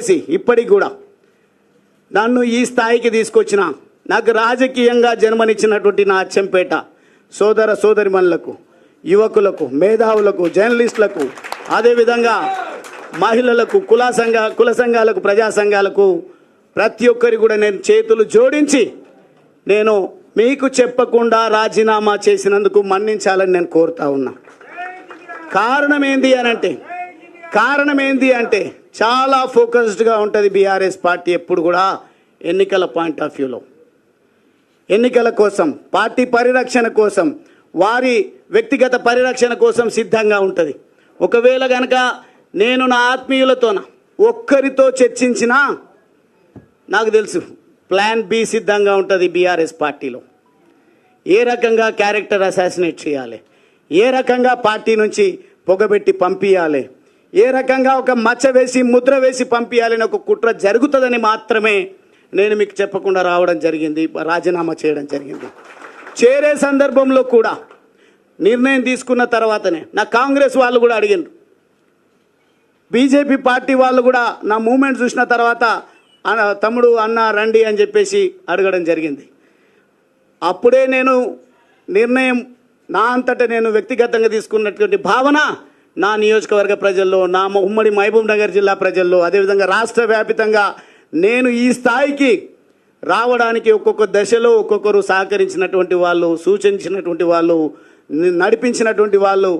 చేసి ఇప్పటికి కూడా నన్ను ఈ స్థాయికి తీసుకొచ్చిన నాకు రాజకీయంగా జన్మనిచ్చినటువంటి నా అచ్చంపేట సోదర సోదరిమణులకు యువకులకు మేధావులకు జర్నలిస్టులకు అదేవిధంగా మహిళలకు కుల సంఘ కుల సంఘాలకు ప్రజా సంఘాలకు ప్రతి ఒక్కరి కూడా నేను చేతులు జోడించి నేను మీకు చెప్పకుండా రాజీనామా చేసినందుకు మన్నించాలని నేను కోరుతా ఉన్నా. కారణం ఏంది అని అంటే కారణం ఏంది అంటే చాలా ఫోకస్డ్గా ఉంటుంది బీఆర్ఎస్ పార్టీ ఎప్పుడు కూడా ఎన్నికల పాయింట్ ఆఫ్ వ్యూలో ఎన్నికల కోసం పార్టీ పరిరక్షణ కోసం వారి వ్యక్తిగత పరిరక్షణ కోసం సిద్ధంగా ఉంటుంది. ఒకవేళ కనుక నేను నా ఆత్మీయులతోన ఒక్కరితో చర్చించినా నాకు తెలుసు ప్లాన్ బి సిద్ధంగా ఉంటుంది బీఆర్ఎస్ పార్టీలో. ఏ రకంగా క్యారెక్టర్ అసాసినేట్ చేయాలి? ఏ రకంగా పార్టీ నుంచి పొగబెట్టి పంపించాలి ఏ రకంగా ఒక మచ్చ వేసి ముద్ర వేసి పంపించాలని ఒక కుట్ర జరుగుతుందని మాత్రమే నేను మీకు చెప్పకుండా రావడం జరిగింది రాజీనామా చేయడం జరిగింది. చేరే సందర్భంలో కూడా నిర్ణయం తీసుకున్న తర్వాతనే నా కాంగ్రెస్ వాళ్ళు కూడా అడిగిండ్రు. బీజేపీ పార్టీ వాళ్ళు కూడా నా మూమెంట్ చూసిన తర్వాత తమ్ముడు అన్న రండి అని చెప్పేసి అడగడం జరిగింది. అప్పుడే నేను నిర్ణయం నా అంతటా నేను వ్యక్తిగతంగా తీసుకున్నటువంటి భావన నా నియోజకవర్గ ప్రజల్లో నా ఉమ్మడి మహబూబ్ నగర్ జిల్లా ప్రజల్లో అదేవిధంగా రాష్ట్ర వ్యాపితంగా నేను ఈ స్థాయికి రావడానికి ఒక్కొక్క దశలో ఒక్కొక్కరు సహకరించినటువంటి వాళ్ళు సూచించినటువంటి వాళ్ళు నడిపించినటువంటి వాళ్ళు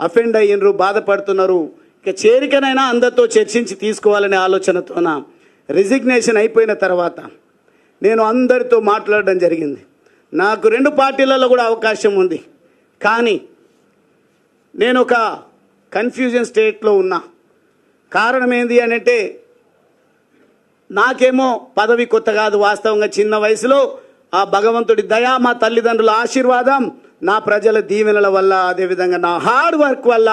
అఫెండ్ అయ్యినరు బాధపడుతున్నారు. ఇక చేరికనైనా అందరితో చర్చించి తీసుకోవాలనే ఆలోచనతోన రిజిగ్నేషన్ అయిపోయిన తర్వాత నేను అందరితో మాట్లాడడం జరిగింది. నాకు రెండు పార్టీలలో కూడా అవకాశం ఉంది. కానీ నేను ఒక కన్ఫ్యూజన్ స్టేట్లో ఉన్నా. కారణం ఏంది అని అంటే నాకేమో పదవి కొత్త కాదు వాస్తవంగా చిన్న వయసులో ఆ భగవంతుడి దయ మా తల్లిదండ్రుల ఆశీర్వాదం నా ప్రజల దీవెనల వల్ల అదేవిధంగా నా హార్డ్ వర్క్ వల్ల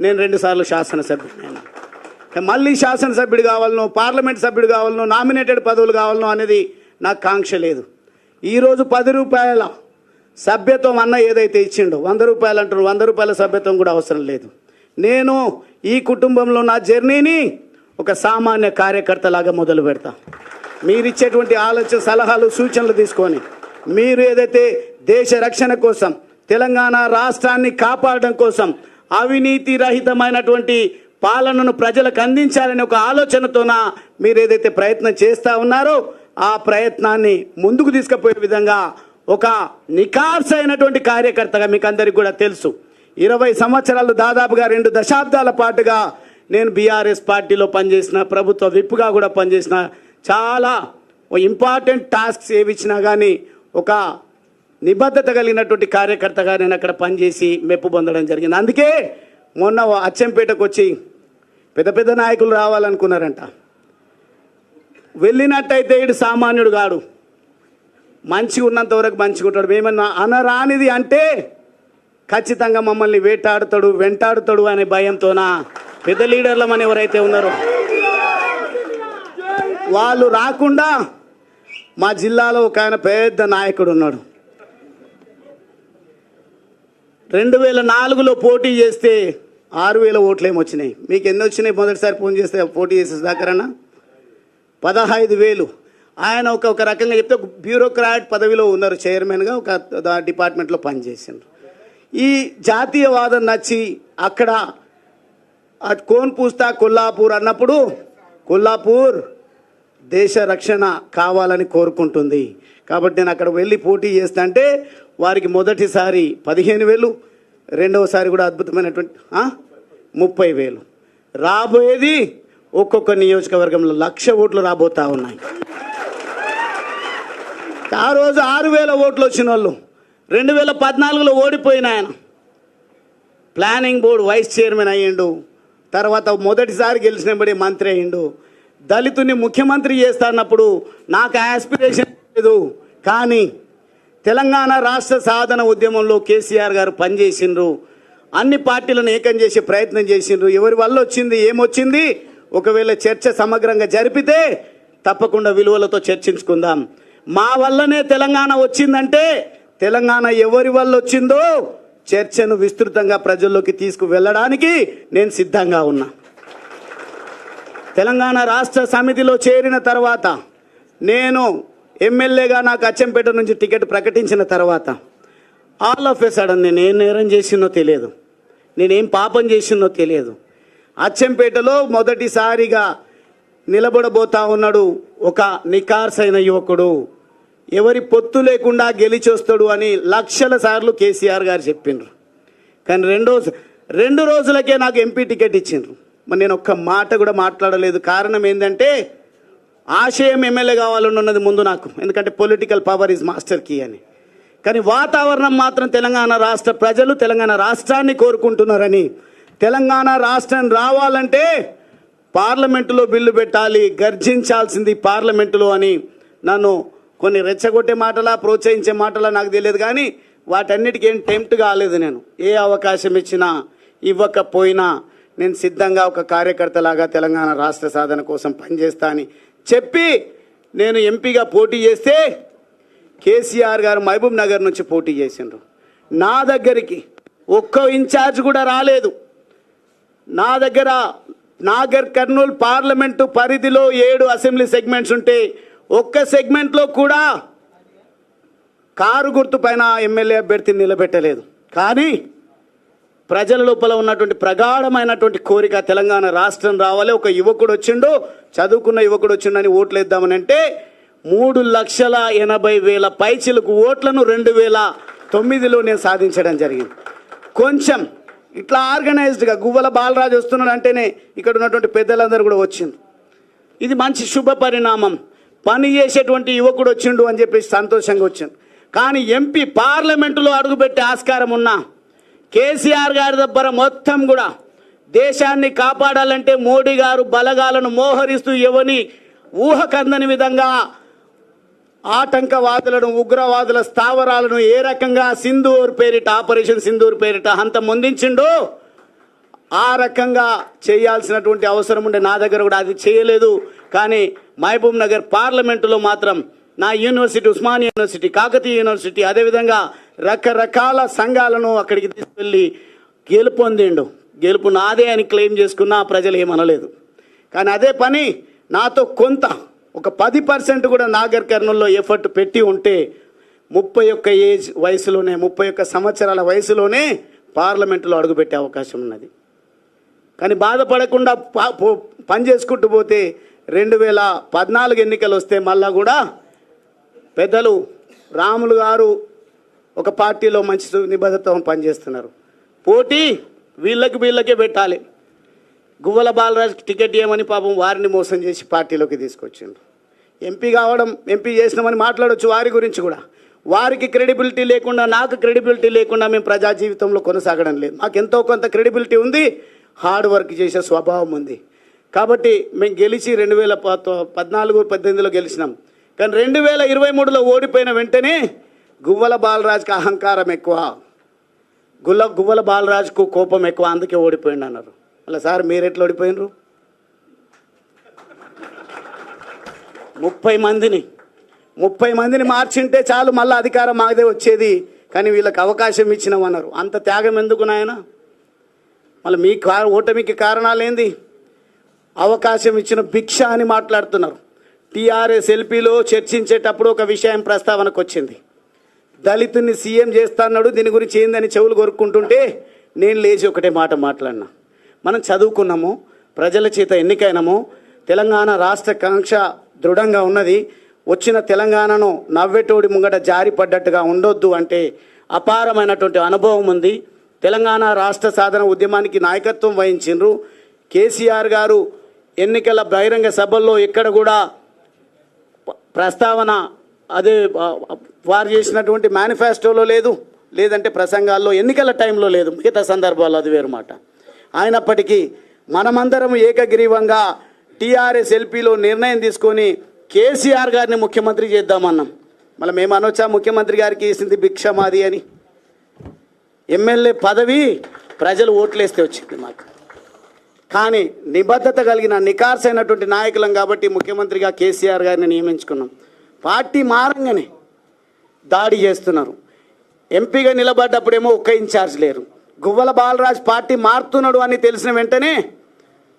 నేను రెండుసార్లు శాసనసభ్యుడైనా మళ్ళీ శాసనసభ్యుడు కావాలనో పార్లమెంట్ సభ్యుడు కావాలనో నామినేటెడ్ పదవులు కావాలనో అనేది నాకు కాంక్ష లేదు. ఈరోజు పది రూపాయల సభ్యత్వం అన్న ఏదైతే ఇచ్చిండో వంద రూపాయలు అంటారు వంద రూపాయల సభ్యత్వం కూడా అవసరం లేదు. నేను ఈ కుటుంబంలో నా జర్నీని ఒక సామాన్య కార్యకర్తలాగా మొదలు పెడతా. మీరు ఇచ్చేటువంటి ఆలోచన సలహాలు సూచనలు తీసుకొని మీరు ఏదైతే దేశ రక్షణ కోసం తెలంగాణ రాష్ట్రాన్ని కాపాడడం కోసం అవినీతి రహితమైనటువంటి పాలనను ప్రజలకు అందించాలనే ఒక ఆలోచనతోన మీరు ఏదైతే ప్రయత్నం చేస్తూ ఉన్నారో ఆ ప్రయత్నాన్ని ముందుకు తీసుకుపోయే విధంగా ఒక నికార్స్ అయినటువంటి కార్యకర్తగా మీకు అందరికి కూడా తెలుసు. ఇరవై సంవత్సరాలు దాదాపుగా రెండు దశాబ్దాల పాటుగా నేను బీఆర్ఎస్ పార్టీలో పనిచేసిన ప్రభుత్వ విప్పుగా కూడా పనిచేసిన చాలా ఇంపార్టెంట్ టాస్క్స్ ఏవి ఇచ్చినా కానీ ఒక నిబద్ధత కలిగినటువంటి కార్యకర్తగా నేను అక్కడ పనిచేసి మెప్పు పొందడం జరిగింది. అందుకే మొన్న అచ్చంపేటకు వచ్చి పెద్ద పెద్ద నాయకులు రావాలనుకున్నారంట. వెళ్ళినట్టయితే ఇడు సామాన్యుడు కాడు. మంచిగా ఉన్నంత వరకు మంచిగా ఉంటాడు. మేమన్నా అనరానిది అంటే ఖచ్చితంగా మమ్మల్ని వేటాడుతాడు వెంటాడుతాడు అనే భయంతోన పెద్ద లీడర్లమని మన ఎవరైతే ఉన్నారో. వాళ్ళు రాకుండా మా జిల్లాలో ఒక ఆయన పెద్ద నాయకుడు ఉన్నాడు. రెండు వేల నాలుగులో పోటీ చేస్తే ఆరు వేల ఓట్లు ఏమొచ్చినాయి మీకు ఎన్ని వచ్చినాయి? మొదటిసారి ఫోన్ చేస్తే పోటీ చేసే దాకరన్నా పదహైదు వేలు. ఆయన ఒక ఒక రకంగా చెప్తే ఒక బ్యూరోక్రాట్ పదవిలో ఉన్నారు. చైర్మన్గా ఒక డిపార్ట్మెంట్లో పనిచేసిండ్రు ఈ జాతీయవాదం నచ్చి అక్కడ కోన్ పూస్తా కొల్లాపూర్ అన్నప్పుడు కొల్లాపూర్ దేశ రక్షణ కావాలని కోరుకుంటుంది. కాబట్టి నేను అక్కడ వెళ్ళి పోటీ చేస్తా అంటే వారికి మొదటిసారి పదిహేను వేలు రెండవసారి కూడా అద్భుతమైనటువంటి ముప్పై వేలు. రాబోయేది ఒక్కొక్క నియోజకవర్గంలో లక్ష ఓట్లు రాబోతా ఉన్నాయి. ఆ రోజు ఆరు వేల ఓట్లు వచ్చిన వాళ్ళు రెండు వేల పద్నాలుగులో ఓడిపోయిన ఆయన. ప్లానింగ్ బోర్డు వైస్ చైర్మన్ అయ్యిండు. తర్వాత మొదటిసారి గెలిచినబడి మంత్రి అయ్యిండు. దళితుని ముఖ్యమంత్రి చేస్తానప్పుడు నాకు ఆస్పిరేషన్ లేదు. కానీ తెలంగాణ రాష్ట్ర సాధన ఉద్యమంలో కేసీఆర్ గారు పనిచేసిండ్రు. అన్ని పార్టీలను ఏకం చేసే ప్రయత్నం చేసిండ్రు. ఎవరి వల్ల వచ్చింది ఏమొచ్చింది? ఒకవేళ చర్చ సమగ్రంగా జరిపితే తప్పకుండా విలువలతో చర్చించుకుందాం. మా వల్లనే తెలంగాణ వచ్చిందంటే తెలంగాణ ఎవరి వల్ల వచ్చిందో చర్చను విస్తృతంగా ప్రజల్లోకి తీసుకువెళ్ళడానికి నేను సిద్ధంగా ఉన్నా. తెలంగాణ రాష్ట్ర సమితిలో చేరిన తర్వాత నేను ఎమ్మెల్యేగా నాకు అచ్చంపేట నుంచి టికెట్ ప్రకటించిన తర్వాత ఆల్ ఆఫ్ ఎ సడన్ నేను ఏం నేరం చేసినో తెలియదు. నేనేం పాపం చేసినో తెలియదు. అచ్చంపేటలో మొదటిసారిగా నిలబడబోతా ఉన్నాడు ఒక నికార్సైన యువకుడు. ఎవరి పొత్తు లేకుండా గెలిచొస్తాడు అని లక్షల సార్లు కేసీఆర్ గారు చెప్పిండ్రు. కానీ రెండో రెండు రోజులకే నాకు ఎంపీ టికెట్ ఇచ్చిండ్రు. మరి నేను ఒక్క మాట కూడా మాట్లాడలేదు. కారణం ఏంటంటే ఆశయం ఎమ్మెల్యే కావాలని ఉన్నది ముందు నాకు. ఎందుకంటే political power is master key అని. కానీ వాతావరణం మాత్రం తెలంగాణ రాష్ట్ర ప్రజలు తెలంగాణ రాష్ట్రాన్ని కోరుకుంటున్నారని. తెలంగాణ రాష్ట్రం రావాలంటే పార్లమెంటులో బిల్లు పెట్టాలి గర్జించాల్సింది పార్లమెంటులో అని నన్ను కొన్ని రెచ్చగొట్టే మాటలా ప్రోత్సహించే మాటలా నాకు తెలియదు కానీ వాటన్నిటికీ ఏం టెంప్ట్ కాలేదు నేను. ఏ అవకాశం ఇచ్చినా ఇవ్వకపోయినా నేను సిద్ధంగా ఒక కార్యకర్తలాగా తెలంగాణ రాష్ట్ర సాధన కోసం పనిచేస్తా అని చెప్పి నేను ఎంపీగా పోటీ చేస్తే కేసీఆర్ గారు మహబూబ్ నగర్ నుంచి పోటీ చేసిండ్రు. నా దగ్గరికి ఒక్క ఇన్ఛార్జ్ కూడా రాలేదు. నా దగ్గర నాగర్ కర్నూలు పార్లమెంటు పరిధిలో ఏడు అసెంబ్లీ సెగ్మెంట్స్ ఉంటే ఒక్క సెగ్మెంట్లో కూడా కారు గుర్తు పైన ఎమ్మెల్యే అభ్యర్థిని నిలబెట్టలేదు. కానీ ప్రజల లోపల ఉన్నటువంటి ప్రగాఢమైనటువంటి కోరిక తెలంగాణ రాష్ట్రం రావాలి. ఒక యువకుడు వచ్చిండు చదువుకున్న యువకుడు వచ్చిండని ఓట్లు వేద్దామని అంటే మూడు లక్షల ఎనభై వేల పైచిలకు ఓట్లను రెండు వేల తొమ్మిదిలో నేను సాధించడం జరిగింది. కొంచెం ఇట్లా ఆర్గనైజ్డ్గా గువ్వల బాలరాజు వస్తున్నాడు అంటేనే ఇక్కడ ఉన్నటువంటి పెద్దలందరూ కూడా వచ్చింది ఇది మంచి శుభ పరిణామం. పని చేసేటువంటి యువకుడు వచ్చిండు అని చెప్పేసి సంతోషంగా వచ్చింది కానీ ఎంపీ పార్లమెంటులో అడుగుపెట్టే ఆస్కారం ఉన్నా కేసీఆర్ గారి దగ్గర మొత్తం కూడా దేశాన్ని కాపాడాలంటే మోడీ గారు బలగాలను మోహరిస్తూ ఎవని ఊహకందని విధంగా ఆటంకవాదులను ఉగ్రవాదుల స్థావరాలను ఏ రకంగా సింధూర్ పేరిట ఆపరేషన్ సింధూర్ పేరిట అంత ముందించిండో ఆ రకంగా చేయాల్సినటువంటి అవసరం ఉండే నా దగ్గర కూడా అది చేయలేదు. కానీ మహబూబ్ నగర్ పార్లమెంటులో మాత్రం నా university Osmania university Kakatiya university అదేవిధంగా రకరకాల సంఘాలను అక్కడికి తీసుకెళ్ళి గెలుపొందిండు గెలుపు నాదే అని క్లెయిమ్ చేసుకున్నా ప్రజలు ఏమనలేదు. కానీ అదే పని నాతో కొంత ఒక పది పర్సెంట్ కూడా నాగర్ కర్నూల్లో ఎఫర్ట్ పెట్టి ఉంటే ముప్పై ఒక్క ఏజ్ వయసులోనే ముప్పై ఒక్క సంవత్సరాల వయసులోనే పార్లమెంటులో అడుగుపెట్టే అవకాశం ఉన్నది. కానీ బాధపడకుండా పని చేసుకుంటూ పోతే రెండు వేల పద్నాలుగు ఎన్నికలు వస్తే మళ్ళా కూడా పెద్దలు రాములు గారు ఒక పార్టీలో మంచి సు- పనిచేస్తున్నారు. పోటీ వీళ్ళకి వీళ్ళకే పెట్టాలి. గువ్వల బాలరాజుకి టికెట్ ఇవ్వమని పాపం వారిని మోసం చేసి పార్టీలోకి తీసుకొచ్చిండ్రు. ఎంపీ కావడం ఎంపీ చేసినామని మాట్లాడవచ్చు వారి గురించి కూడా. వారికి క్రెడిబిలిటీ లేకుండా నాకు క్రెడిబిలిటీ లేకుండా మేము ప్రజా జీవితంలో కొనసాగడం లేదు. మాకు ఎంతో కొంత క్రెడిబిలిటీ ఉంది హార్డ్ వర్క్ చేసే స్వభావం ఉంది. కాబట్టి మేము గెలిచి రెండు వేల పద్నాలుగు పద్దెనిమిదిలో గెలిచినాం. కానీ రెండు వేల ఇరవై మూడులో ఓడిపోయిన వెంటనే గువ్వల బాలరాజుకి అహంకారం ఎక్కువ. గుల్ల గువ్వల బాలరాజుకు కోపం ఎక్కువ అందుకే ఓడిపోయిండు అన్నారు. అలా సార్ మీరు ఎట్లా ఓడిపోయినరు? ముప్పై మందిని ముప్పై మందిని మార్చింటే చాలు మళ్ళీ అధికారం మాదే వచ్చేది. కానీ వీళ్ళకి అవకాశం ఇచ్చినామన్నారు అంత త్యాగం ఎందుకు నాయన? మళ్ళీ మీ కా ఓటమికి కారణాలు ఏంది అవకాశం ఇచ్చిన భిక్ష అని మాట్లాడుతున్నారు. టీఆర్ఎస్ ఎల్పీలో చర్చించేటప్పుడు ఒక విషయం ప్రస్తావనకు వచ్చింది. దళితుని సీఎం చేస్తాన్నాడు దీని గురించి ఏందని చెవులు కొరుక్కుంటుంటే నేను లేచి ఒకటే మాట మాట్లాడినా. మనం చదువుకున్నాము ప్రజల చేత ఎన్నికైనాము తెలంగాణ రాష్ట్ర కాంక్ష దృఢంగా ఉన్నది. వచ్చిన తెలంగాణను నవ్వెటోడి ముంగట జారి పడ్డట్టుగా ఉండొద్దు అంటే అపారమైనటువంటి అనుభవం ఉంది. తెలంగాణ రాష్ట్ర సాధన ఉద్యమానికి నాయకత్వం వహించిండ్రు. కేసీఆర్ గారు ఎన్నికల బహిరంగ సభల్లో ఇక్కడ కూడా ప్రస్తావన అదే వారు చేసినటువంటి మేనిఫెస్టోలో లేదు లేదంటే ప్రసంగాల్లో ఎన్నికల టైంలో లేదు. మిగతా సందర్భాల్లో అది వేరు మాట. అయినప్పటికీ మనమందరం ఏకగ్రీవంగా టీఆర్ఎస్ ఎల్పీలో నిర్ణయం తీసుకొని కేసీఆర్ గారిని ముఖ్యమంత్రి చేద్దామన్నాం. మళ్ళీ మేము అనొచ్చా ముఖ్యమంత్రి గారికి వేసింది భిక్షమాది అని? ఎమ్మెల్యే పదవి ప్రజలు ఓట్లేస్తే వచ్చింది మాకు. కానీ నిబద్ధత కలిగిన నికార్సైనటువంటి నాయకులం కాబట్టి ముఖ్యమంత్రిగా కేసీఆర్ గారిని నియమించుకున్నాం. పార్టీ మారంగానే దాడి చేస్తున్నారు. ఎంపీగా నిలబడ్డప్పుడేమో ఒక్క ఇన్ఛార్జ్ లేరు. గువ్వల బాలరాజ్ పార్టీ మారుతున్నాడు అని తెలిసిన వెంటనే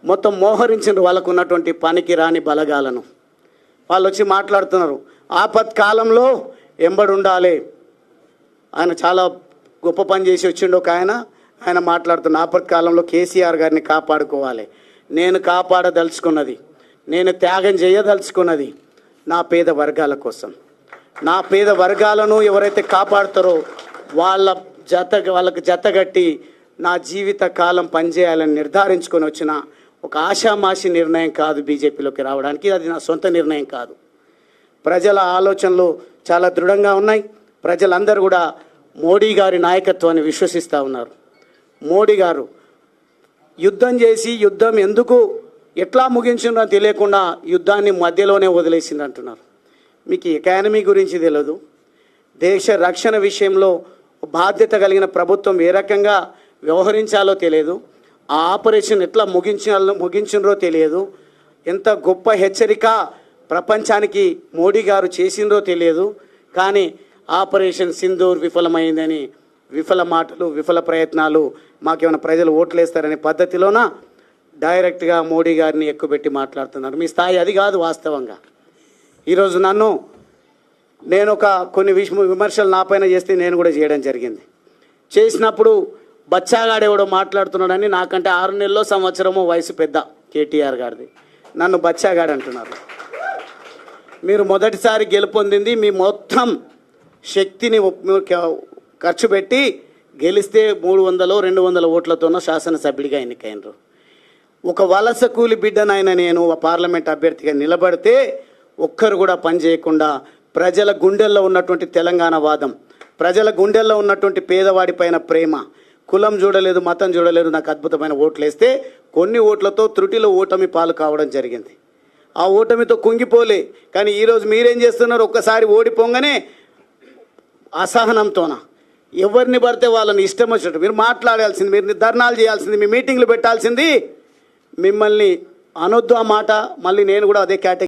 మొత్తం మోహరించిన వాళ్ళకు ఉన్నటువంటి పనికి రాని బలగాలను. వాళ్ళు వచ్చి మాట్లాడుతున్నారు ఆపత్కాలంలో ఎంబడి ఉండాలి. ఆయన చాలా గొప్ప పని చేసి వచ్చిండు ఒక ఆయన. ఆయన మాట్లాడుతున్న ఆపత్కాలంలో కేసీఆర్ గారిని కాపాడుకోవాలి. నేను కాపాడదలుచుకున్నది నేను త్యాగం చేయదలుచుకున్నది నా పేద వర్గాల కోసం. నా పేద వర్గాలను ఎవరైతే కాపాడుతారో వాళ్ళ జత వాళ్ళకి జతగట్టి నా జీవిత కాలం పనిచేయాలని నిర్ధారించుకొని వచ్చిన ఒక ఆషామాషి నిర్ణయం కాదు బీజేపీలోకి రావడానికి. అది నా సొంత నిర్ణయం కాదు. ప్రజల ఆలోచనలు చాలా దృఢంగా ఉన్నాయి. ప్రజలందరూ కూడా మోడీ గారి నాయకత్వాన్ని విశ్వసిస్తూ ఉన్నారు. మోడీ గారు యుద్ధం చేసి యుద్ధం ఎందుకు ఎట్లా ముగించిందో తెలియకుండా యుద్ధాన్ని మధ్యలోనే వదిలేసింది అంటున్నారు మీకు ఎకానమీ గురించి తెలియదు దేశ రక్షణ విషయంలో బాధ్యత కలిగిన ప్రభుత్వం ఏ రకంగా వ్యవహరించాలో తెలియదు. ఆ ఆపరేషన్ ఎట్లా ముగించాలో ముగించినరో తెలియదు. ఎంత గొప్ప హెచ్చరిక ప్రపంచానికి మోడీ గారు చేసిందో తెలియదు. కానీ ఆపరేషన్ సింధూర్ విఫలమైందని విఫల మాటలు విఫల ప్రయత్నాలు మాకేమైనా ప్రజలు ఓట్లు వేస్తారనే పద్ధతిలోన డైరెక్ట్గా మోడీ గారిని ఎక్కువబెట్టి మాట్లాడుతున్నారు. మీ స్థాయి అది కాదు వాస్తవంగా. ఈరోజు నన్ను నేను ఒక కొన్ని విష విమర్శలు నా పైన చేస్తే నేను కూడా చేయడం జరిగింది. చేసినప్పుడు బచ్చాగాడెవడో మాట్లాడుతున్నాడని నాకంటే ఆరు నెలల్లో సంవత్సరము వయసు పెద్ద కేటీఆర్ గారిది. నన్ను బచ్చాగాడు అంటున్నారు. మీరు మొదటిసారి గెలుపొందింది మీ మొత్తం శక్తిని ఖర్చు పెట్టి గెలిస్తే మూడు వందలు రెండు వందల ఓట్లతోనో శాసనసభ్యుడిగా ఎన్నికైనరు. ఒక వలస కూలి బిడ్డనైనా నేను పార్లమెంట్ అభ్యర్థిగా నిలబడితే ఒక్కరు కూడా పని చేయకుండా ప్రజల గుండెల్లో ఉన్నటువంటి తెలంగాణ వాదం ప్రజల గుండెల్లో ఉన్నటువంటి పేదవాడి పైన ప్రేమ కులం చూడలేదు మతం చూడలేదు నాకు అద్భుతమైన ఓట్లు వేస్తే కొన్ని ఓట్లతో త్రుటిలో ఓటమి పాలు కావడం జరిగింది. ఆ ఓటమితో కుంగిపోలే కానీ ఈరోజు మీరేం చేస్తున్నారు? ఒక్కసారి ఓడిపోగానే అసహనంతోనా? ఎవరిని పడితే వాళ్ళని ఇష్టం వచ్చినట్టు. మీరు మాట్లాడాల్సింది మీరు ధర్నాలు చేయాల్సింది మీ మీటింగ్లు పెట్టాల్సింది మిమ్మల్ని అనొద్దు ఆ మాట. మళ్ళీ నేను కూడా అదే కేటగిరీ